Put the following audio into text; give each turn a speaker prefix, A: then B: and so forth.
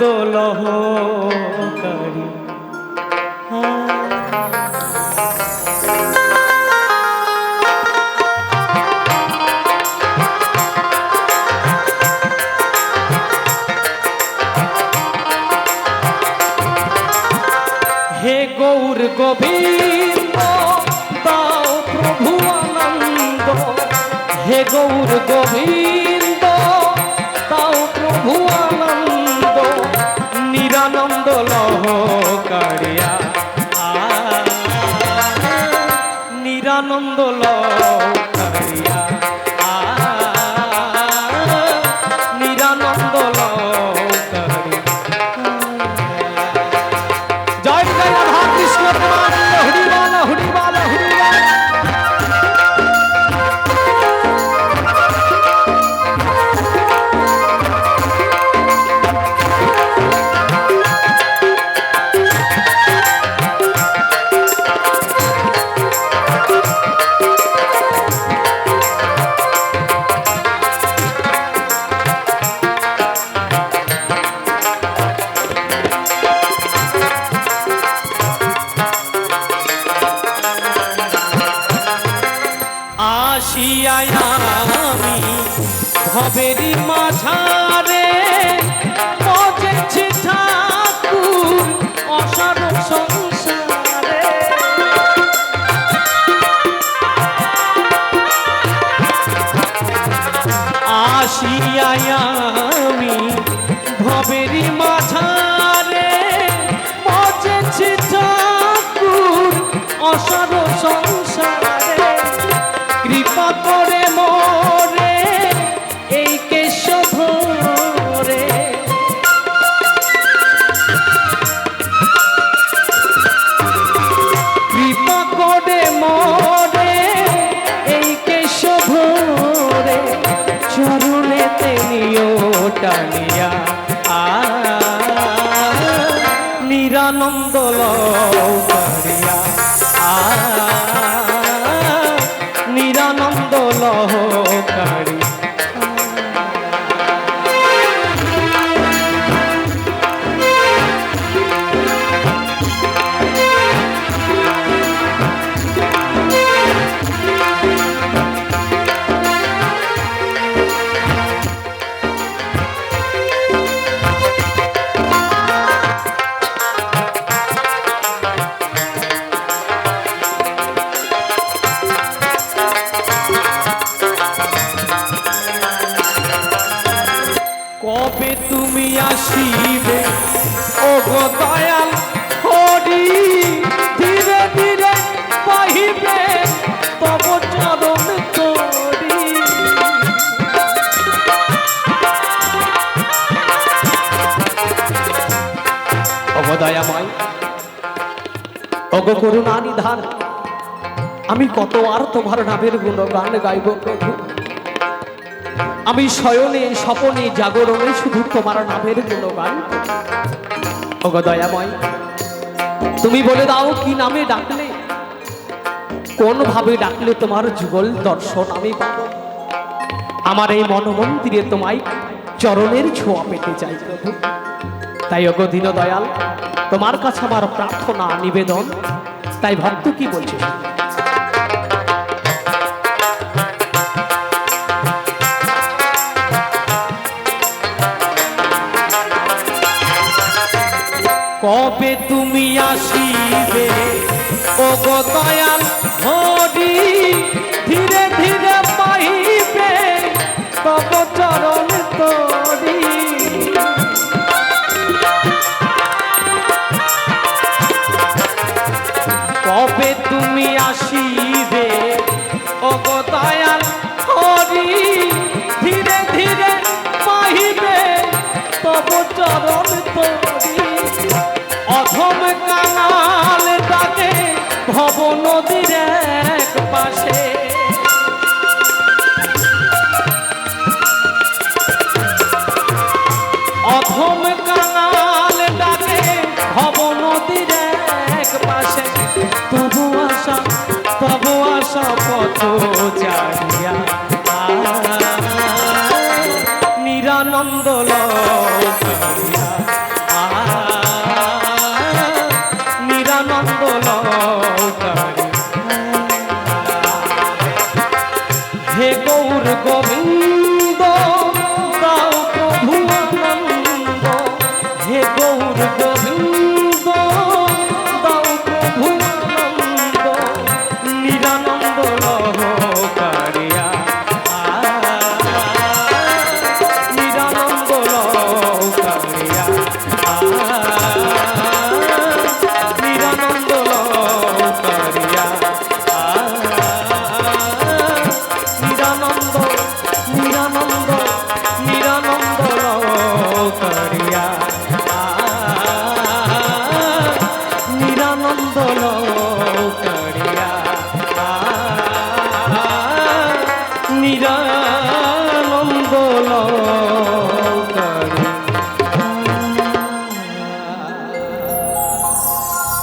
A: নিরানন্দ হে গৌর গোবিন্দ দাও প্রভু আনন্দ। হে গৌর গোবিন্দ নিরানন্দ ভবেরি মাঝারে। আমি ভবেরি মাঝারে। মজেছি ঠাকুর অসার সংসারে। কৃপা করে মোরে কবে তুমি আসিবে? ও গো দয়াল, হরি, ধীরে ধীরে পাহিবে, তব চরণ করি অগ দয়াময় অগ করুণা নিধান, আমি কত আর তোমার নামের গুণগান গাইব প্রভু। আমি শয়নে, স্বপনে জাগরণে শুধু তোমার নামের গুণগান দয়াময়, তুমি বলে দাও কি নামে ডাকলে? কোন ভাবে ডাকলে তোমার যুগল দর্শন আমি পাবো? আমার এই মনমন্দিরে তোমায় চরণের ছোঁয়া পেতে চাই প্রভু। তাই অগ দীন দয়াল তোমার কাছে আমার প্রার্থনা, নিবেদন। তাই ভক্ত কি বলছে? কবে তুমি আসিবে? ও গো দয়াল হরি ধীরে ধীরে পাইবে তব চরণ তরি পাশে তবু আশা তবু আশা কত জানি।